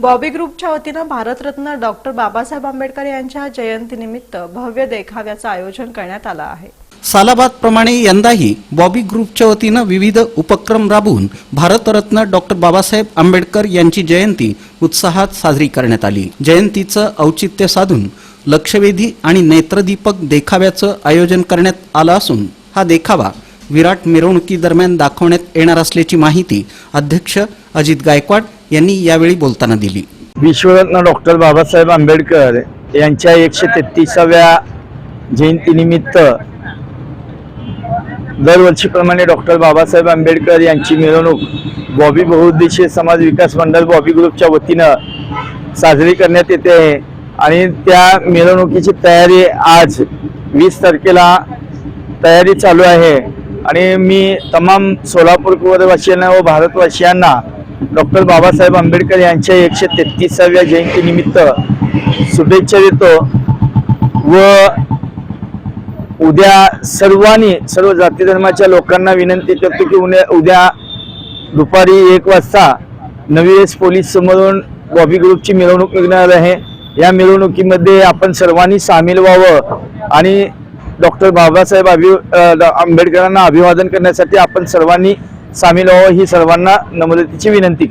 बॉबी ग्रुपच्या वतीनं भारतरत्न डॉक्टर बाबासाहेब आंबेडकर यांच्या जयंतीनिमित्त भव्य देखाव्याचं आयोजन करण्यात आलं आहे. सालाबादप्रमाणे यंदाही बॉबी ग्रुपच्या वतीनं विविध उपक्रम राबवून भारतरत्न डॉक्टर बाबासाहेब आंबेडकर यांची जयंती उत्साहात साजरी करण्यात आली. जयंतीचं औचित्य साधून लक्षवेधी आणि नेत्रदीपक देखाव्याचं आयोजन करण्यात आलं असून हा देखावा विराट मिरवणुकीदरम्यान दाखवण्यात येणार असल्याची माहिती अध्यक्ष अजित गायकवाड यांनी यावेळी बोलताना दिली. विश्वरत्न डॉक्टर बाबासाहेब आंबेडकर यांच्या एकशे तेहतीसाव्या जयंतीनिमित्त दरवर्षीप्रमाणे डॉक्टर बाबासाहेब आंबेडकर यांची मिरवणूक बॉबी बहुउद्देशीय समाज विकास मंडळ बॉबी ग्रुपच्या वतीनं साजरी करण्यात येते आहे. आणि त्या मिरवणुकीची तयारी आज वीस तारखेला तयारी चालू आहे. आणि मी तमाम सोलापूरवासियांना व भारतवासियांना डॉक्टर बाबासाहेब आंबेडकर यांच्या एकशे तेहतीसाव्या जयंतीनिमित्त शुभेच्छा देतो व उद्या सर्वांनी सर्व जाती धर्माच्या लोकांना विनंती करतो की उद्या उद्या दुपारी एक वाजता नवी एस पोलीस समोरून बॉबी ग्रुपची मिरवणूक निघणार आहे. या मिरवणुकीमध्ये आपण सर्वांनी सामील व्हावं आणि डॉक्टर बाबासाहेब अभि आंबेडकरांना अभिवादन करण्यासाठी आपण सर्वांनी सामील व्हावं ही सर्वांना नम्रतेची विनंती करतो.